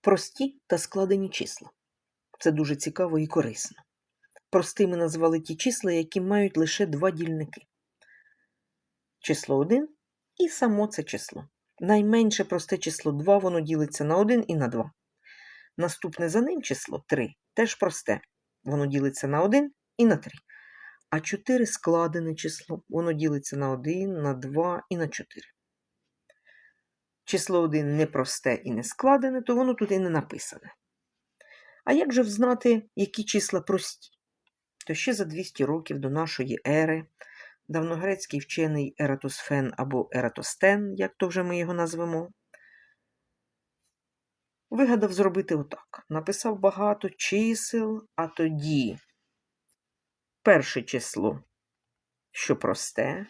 Прості та складені числа. Це дуже цікаво і корисно. Простими назвали ті числа, які мають лише два дільники. Число 1 і само це число. Найменше просте число 2, воно ділиться на 1 і на 2. Наступне за ним число 3 теж просте. Воно ділиться на 1 і на 3. А 4 складене число. Воно ділиться на 1, на 2 і на 4. Число 1 не просте і не складене, то воно тут і не написане. А як же взнати, які числа прості? То ще за 200 років до нашої ери давногрецький вчений Ератосфен або Ератостен, як то вже ми його назвемо, вигадав зробити отак. Написав багато чисел, а тоді перше число, що просте,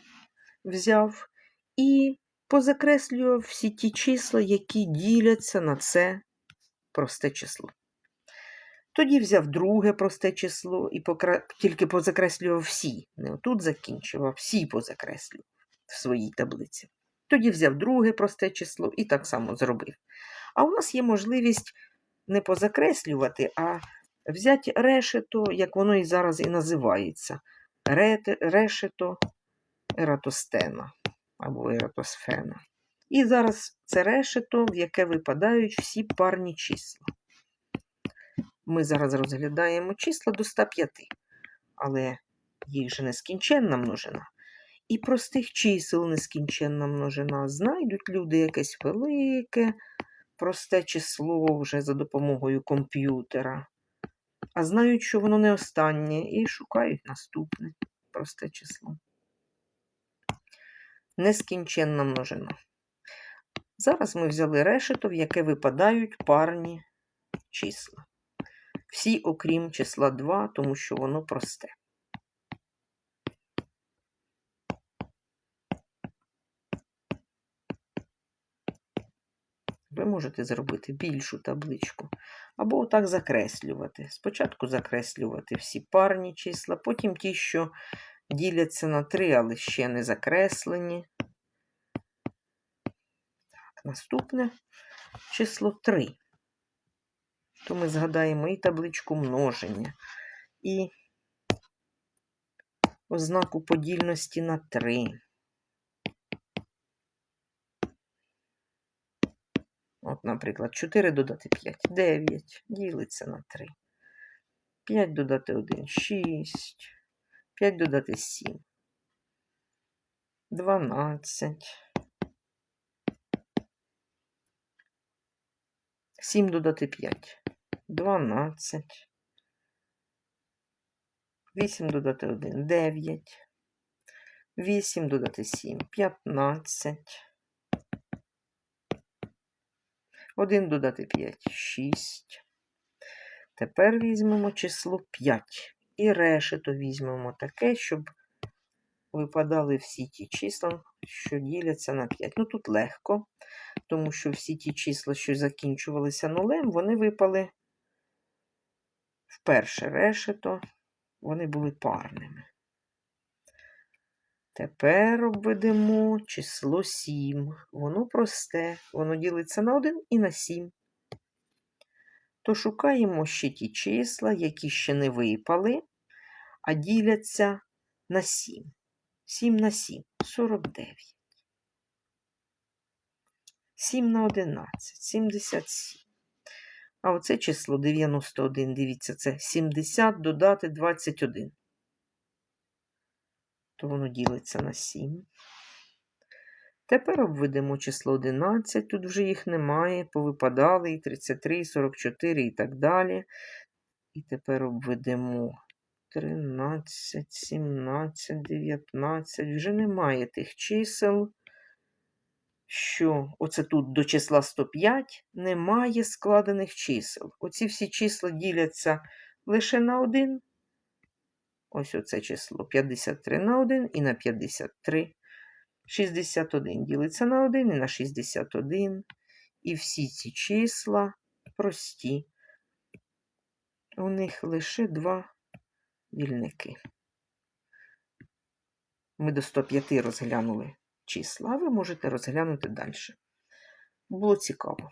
взяв, і позакреслював всі ті числа, які діляться на це просте число. Тоді взяв друге просте число і покра... тільки позакреслював всі. Не отут закінчив, а всі позакреслював в своїй таблиці. Тоді взяв друге просте число і так само зробив. А у нас є можливість не позакреслювати, а взяти решето, як воно і зараз і називається. Решето ератостена або ератосфена. І зараз це решето, в яке випадають всі парні числа. Ми зараз розглядаємо числа до 105, але їх же нескінченна множина. І простих чисел нескінченна множина. Знайдуть люди якесь велике, просте число вже за допомогою комп'ютера. А знають, що воно не останнє, і шукають наступне просте число. Нескінченна множина. Зараз ми взяли решето, в яке випадають парні числа. Всі, окрім числа 2, тому що воно просте. Ви можете зробити більшу табличку. Або отак закреслювати. Спочатку закреслювати всі парні числа, потім ті, що діляться на 3, але ще не закреслені. Наступне число 3 то ми згадаємо і табличку множення, і ознаку подільності на 3. От, наприклад, 4 додати 5 9, ділиться на 3. 5 додати 1 6, 5 додати 7, 12. 7 додати 5. 12. 8 додати 1 9. 8 додати 7 15. 1 додати 5 6. Тепер візьмемо число 5. І решето візьмемо таке, щоб випадали всі ті числа, що діляться на 5. Ну тут легко, тому що всі ті числа, що закінчувалися нулем, вони випали в перше решето, вони були парними. Тепер обведемо число 7. Воно просте, воно ділиться на 1 і на 7. То шукаємо ще ті числа, які ще не випали, а діляться на 7. 7 на 7 49. 7 на 11 77. А оце число 91, дивіться, це 70 додати 21. То воно ділиться на 7. Тепер обведемо число 11, тут вже їх немає, повипадали і 33, і 44 і так далі. І тепер обведемо 13, 17, 19. Вже немає тих чисел що оце тут до числа 105 немає складених чисел. Оці всі числа діляться лише на 1. Ось оце число 53 на 1 і на 53. 61 ділиться на 1 і на 61. І всі ці числа прості. У них лише два вільники. Ми до 105 розглянули числа, ви можете розглянути далі. було цікаво.